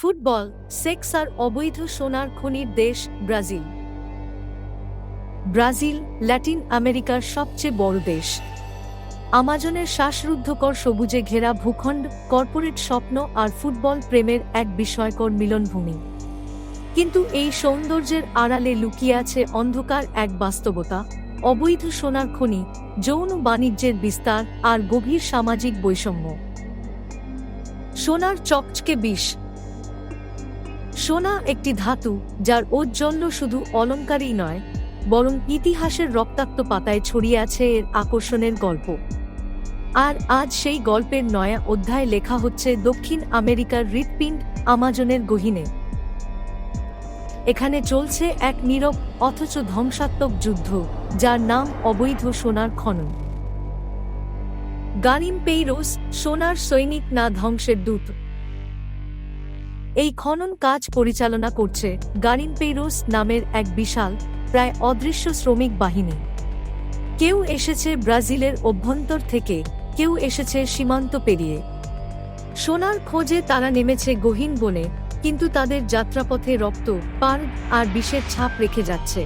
Football, sex আর অবৈধ সোনার খনির দেশ ব্রাজিল। ব্রাজিল, ল্যাটিন আমেরিকার সবচেয়ে বড় দেশ। আমাজনের শ্বাসরুদ্ধকর সবুজে ঘেরা ভূখণ্ড, কর্পোরেট স্বপ্ন আর ফুটবল প্রেমের এক বিস্ময়কর মিলনভূমি। কিন্তু এই সৌন্দর্যের আড়ালে লুকিয়ে আছে অন্ধকার এক বাস্তবতা, অবৈধ সোনার খনি, যৌন বাণিজ্যের বিস্তার আর গভীর সামাজিক বৈষম্য। সোনার চকচকে বিষ সোনা একটি ধাতু, যার ঔজ্জ্বল্য শুধু অলঙ্কারই নয়, বরং ইতিহাসের রক্তাক্ত পাতায় ছড়িয়ে আছে এর আকর্ষণের গল্প। আর আজ সেই গল্পের নয়া অধ্যায় লেখা হচ্ছে দক্ষিণ আমেরিকার হৃৎপিণ্ড আমাজনের গহিনে। এখানে চলছে এক নীরব, অথচ ধ্বংসাত্মক যুদ্ধ, যার নাম অবৈধ সোনার খনন। গারিম পেইরোস, সোনার সৈনিক না ধ্বংসের দূত এই খনন কাজ পরিচালনা করছে গারিন পেইরোস নামের এক বিশাল, প্রায় অদৃশ্য শ্রমিক বাহিনী। কেউ এসেছে ব্রাজিলের অভ্যন্তর থেকে, কেউ এসেছে সীমান্ত পেরিয়ে। সোনার খোঁজে তারা নেমেছে গহীন বনে, কিন্তু তাদের যাত্রাপথে রক্ত পার আর বিষের ছাপ রেখে যাচ্ছে।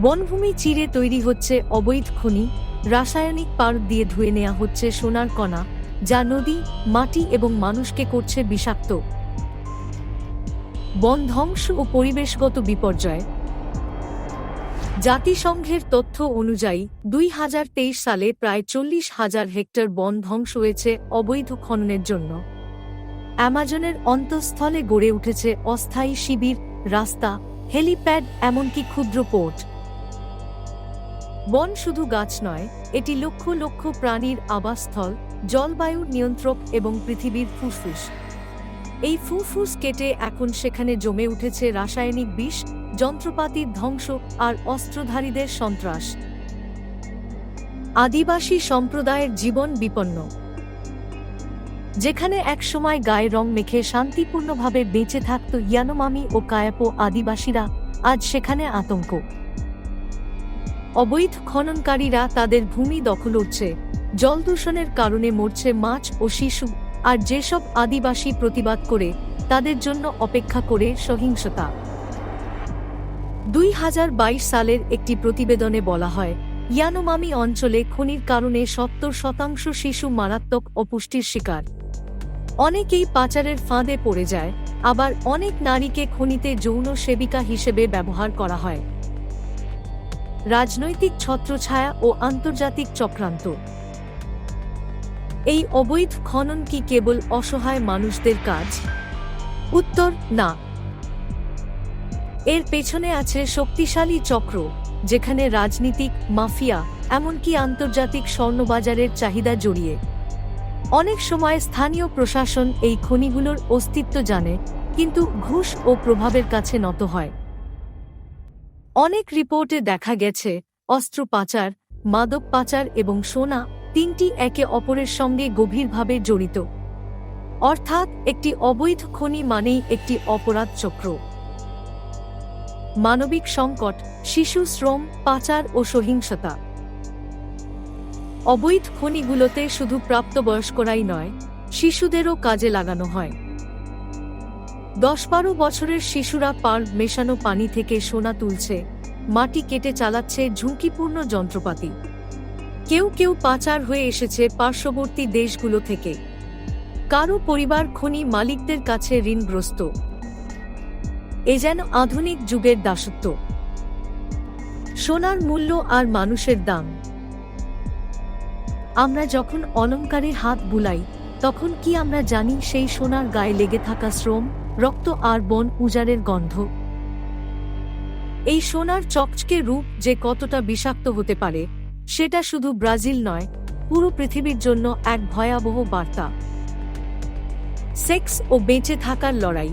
বনভূমি চিরে তৈরি হচ্ছে অবৈধ খনি, রাসায়নিক পার দিয়ে ধুয়ে নেওয়া হচ্ছে সোনার কণা যা নদী, মাটি এবং মানুষকে করছে বিষাক্ত। বন ধ্বংস ও পরিবেশগত বিপর্যয়। জাতিসংঘের তথ্য অনুযায়ী, দুই হাজার তেইশ সালে প্রায় চল্লিশ হাজার হেক্টর বন ধ্বংস হয়েছে অবৈধ খননের জন্য। অ্যামাজনের অন্তঃস্থলে গড়ে উঠেছে অস্থায়ী শিবির, রাস্তা, হেলিপ্যাড এমনকি ক্ষুদ্র পোর্ট। বন শুধু গাছ নয়, এটি লক্ষ লক্ষ প্রাণীর আবাসস্থল জলবায়ুর নিয়ন্ত্রক এবং পৃথিবীর ফুসফুস। এই ফুসফুস কেটে এখন সেখানে জমে উঠেছে রাসায়নিক বিষ যন্ত্রপাতির ধ্বংস আর অস্ত্রধারীদের সন্ত্রাস। আদিবাসী সম্প্রদায়ের জীবন বিপন্ন। যেখানে একসময় গায়ে রং মেখে শান্তিপূর্ণভাবে বেঁচে থাকত ইয়ানোমামি ও কায়াপো আদিবাসীরা, আজ সেখানে আতঙ্ক। অবৈধ খননকারীরা তাদের ভূমি দখল উঠছে জল দূষণের কারণে মরছে মাছ ও শিশু, আর যেসব আদিবাসী প্রতিবাদ করে, তাদের জন্য অপেক্ষা করে সহিংসতা। দুই হাজার বাইশ সালের একটি প্রতিবেদনে বলা হয়, ইয়ানোমামি অঞ্চলে খনির কারণে সত্তর শতাংশ শিশু মারাত্মক অপুষ্টির শিকার। অনেকেই পাচারের ফাঁদে পড়ে যায়, আবার অনেক নারীকে খনিতে যৌন সেবিকা হিসেবে ব্যবহার করা হয়। রাজনৈতিক ছত্রছায়া ও আন্তর্জাতিক চক্রান্ত এই অবৈধ খনন কি কেবল অসহায় মানুষদের কাজ? উত্তর, না। এর পেছনে আছে শক্তিশালী চক্র, যেখানে রাজনীতিক, মাফিয়া, এমনকি আন্তর্জাতিক স্বর্ণবাজারের চাহিদা জড়িয়ে। অনেক সময় স্থানীয় প্রশাসন এই খনিগুলোর অস্তিত্ব জানে, কিন্তু ঘুষ ও প্রভাবের কাছে নত হয়। অনেক রিপোর্টে দেখা গেছে অস্ত্র পাচার মাদক পাচার এবং সোনা তিনটি একে অপরের সঙ্গে গভীরভাবে জড়িত। অর্থাৎ একটি অবৈধ খনি মানেই একটি অপরাধ চক্র। মানবিক সংকট, শিশু শ্রম, পাচার ও সহিংসতা। অবৈধ খনিগুলোতে শুধু প্রাপ্তবয়স্করাই নয়, শিশুদেরও কাজে লাগানো হয়। দশ বারো বছরের শিশুরা পার মেশানো পানি থেকে সোনা তুলছে, মাটি কেটে চালাচ্ছে ঝুঁকিপূর্ণ যন্ত্রপাতি। কেউ কেউ পাচার হয়ে এসেছে পার্শ্ববর্তী দেশগুলো থেকে। কারও পরিবার খনি মালিকদের কাছে ঋণগ্রস্ত। এ যেন আধুনিক যুগের দাসত্ব। সোনার মূল্য আর মানুষের দাম। আমরা যখন অলঙ্কারে হাত বুলাই, তখন কি আমরা জানি সেই সোনার গায়ে লেগে থাকা শ্রম, রক্ত আর বন উজারের গন্ধ? এই সোনার চকচকে রূপ যে কতটা বিষাক্ত হতে পারে সেটা শুধু ব্রাজিল নয়, পুরো পৃথিবীর জন্য এক ভয়াবহ বার্তা। সেক্স ও বেঁচে থাকার লড়াই।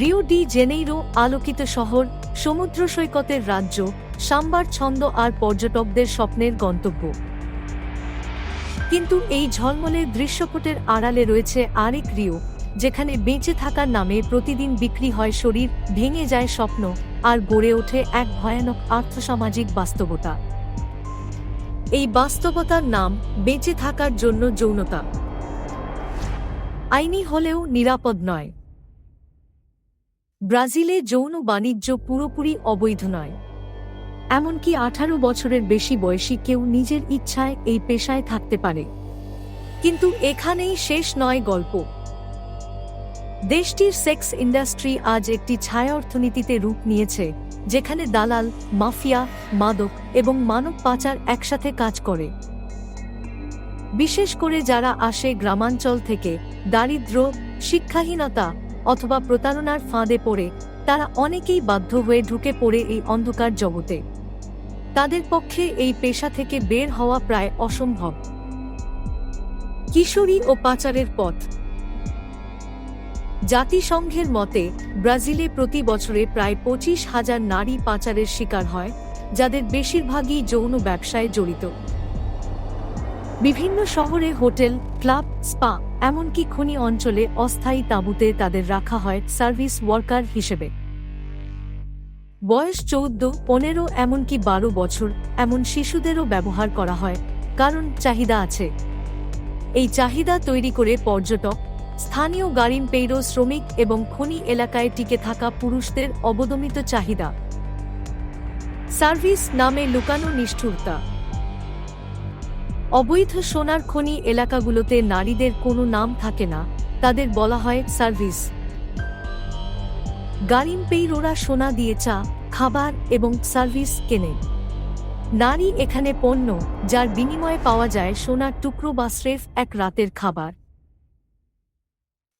রিও ডি জেনেইরো আলোকিত শহর, সমুদ্র সৈকতের রাজ্য, সাম্বার ছন্দ আর পর্যটকদের স্বপ্নের গন্তব্য। কিন্তু এই ঝলমলের দৃশ্যপটের আড়ালে রয়েছে আরেক রিও, যেখানে বেঁচে থাকার নামে প্রতিদিন বিক্রি হয় শরীর, ভেঙে যায় স্বপ্ন, আর গড়ে ওঠে এক ভয়ানক আর্থসামাজিক বাস্তবতা। এই বাস্তবতার নাম বেঁচে থাকার জন্য যৌনতা। আইনি হলেও নিরাপদ নয়। ব্রাজিলে যৌন বাণিজ্য পুরোপুরি অবৈধ নয়। এমনকি আঠারো বছরের বেশি বয়সী কেউ নিজের ইচ্ছায় এই পেশায় থাকতে পারে। কিন্তু এখানেই শেষ নয় গল্প। দেশটির সেক্স ইন্ডাস্ট্রি আজ একটি ছায়া অর্থনীতিতে রূপ নিয়েছে, যেখানে দালাল, মাফিয়া, মাদক এবং মানব পাচার একসাথে কাজ করে। বিশেষ করে যারা আসে গ্রামাঞ্চল থেকে, দারিদ্র্য, শিক্ষাহীনতা অথবা প্রতারণার ফাঁদে পড়ে, তারা অনেকেই বাধ্য হয়ে ঢুকে পড়ে এই অন্ধকার জগতে। তাদের পক্ষে এই পেশা থেকে বের হওয়া প্রায় অসম্ভব। কিশোরী ও পাচারের পথ জাতিসংঘের মতে, ব্রাজিলে প্রতি বছরে প্রায় পঁচিশ হাজার নারী পাচারের শিকার হয়, যাদের বেশিরভাগই যৌন ব্যবসায় জড়িত। বিভিন্ন শহরে হোটেল, ক্লাব, স্পা, এমনকি খনি অঞ্চলে অস্থায়ী তাঁবুতে তাদের রাখা হয় সার্ভিস ওয়ার্কার হিসেবে। বয়স চৌদ্দ, পনেরো, এমনকি বারো বছর, এমন শিশুদেরও ব্যবহার করা হয়, কারণ চাহিদা আছে। এই চাহিদা তৈরি করে পর্যটক স্থানীয় গাড়িম পেইর শ্রমিক এবং খনি এলাকায় টিকে থাকা পুরুষদের অবদমিত চাহিদা। সার্ভিস নামে লুকানো নিষ্ঠুরতা। অবৈধ সোনার খনি এলাকাগুলোতে নারীদের কোনো নাম থাকে না, তাদের বলা হয় সার্ভিস। গাড়িম পেইরোরা সোনা দিয়ে চা, খাবার এবং সার্ভিস কেনে। নারী এখানে পণ্য, যার বিনিময়ে পাওয়া যায় সোনার টুকরো বা স্রেফ এক রাতের খাবার।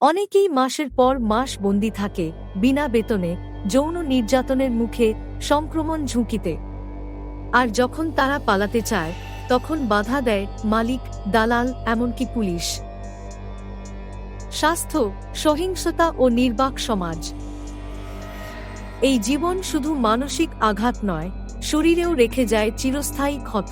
অনেকেই মাসের পর মাস বন্দি থাকে, বিনা বেতনে, যৌন নির্যাতনের মুখে, সংক্রমণ ঝুঁকিতে। আর যখন তারা পালাতে চায়, তখন বাধা দেয় মালিক, দালাল, এমনকি পুলিশ। স্বাস্থ্য, সহিংসতা ও নির্বাক সমাজ। এই জীবন শুধু মানসিক আঘাত নয়, শরীরেও রেখে যায় চিরস্থায়ী ক্ষত।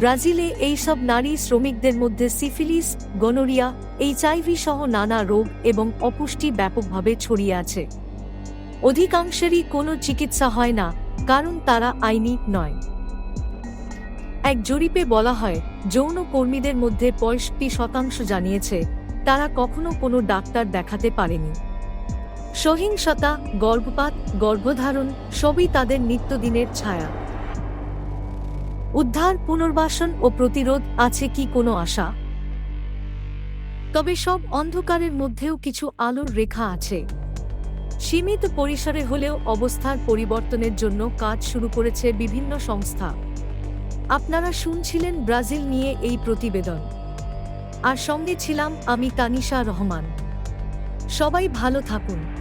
ব্রাজিলে এইসব নারী শ্রমিকদের মধ্যে সিফিলিস, গনোরিয়া, এইচআইভি সহ নানা রোগ এবং অপুষ্টি ব্যাপকভাবে ছড়িয়ে আছে। অধিকাংশেরই কোনো চিকিৎসা হয় না, কারণ তারা আইনি নয়। এক জরিপে বলা হয়, যৌন কর্মীদের মধ্যে পঁয়ষট্টি শতাংশ জানিয়েছে, তারা কখনো কোনো ডাক্তার দেখাতে পারেনি। সহিংসতা, গর্ভপাত, গর্ভধারণ সবই তাদের নিত্যদিনের ছায়া। উদ্ধার, পুনর্বাসন ও প্রতিরোধ আছে কি কোনো আশা? তবে সব অন্ধকারের মধ্যেও কিছু আলোর রেখা আছে। সীমিত পরিসরে হলেও অবস্থার পরিবর্তনের জন্য কাজ শুরু করেছে বিভিন্ন সংস্থা। আপনারা শুনছিলেন ব্রাজিল নিয়ে এই প্রতিবেদন। আর সঙ্গে ছিলাম আমি তানিশা রহমান। সবাই ভালো থাকুন।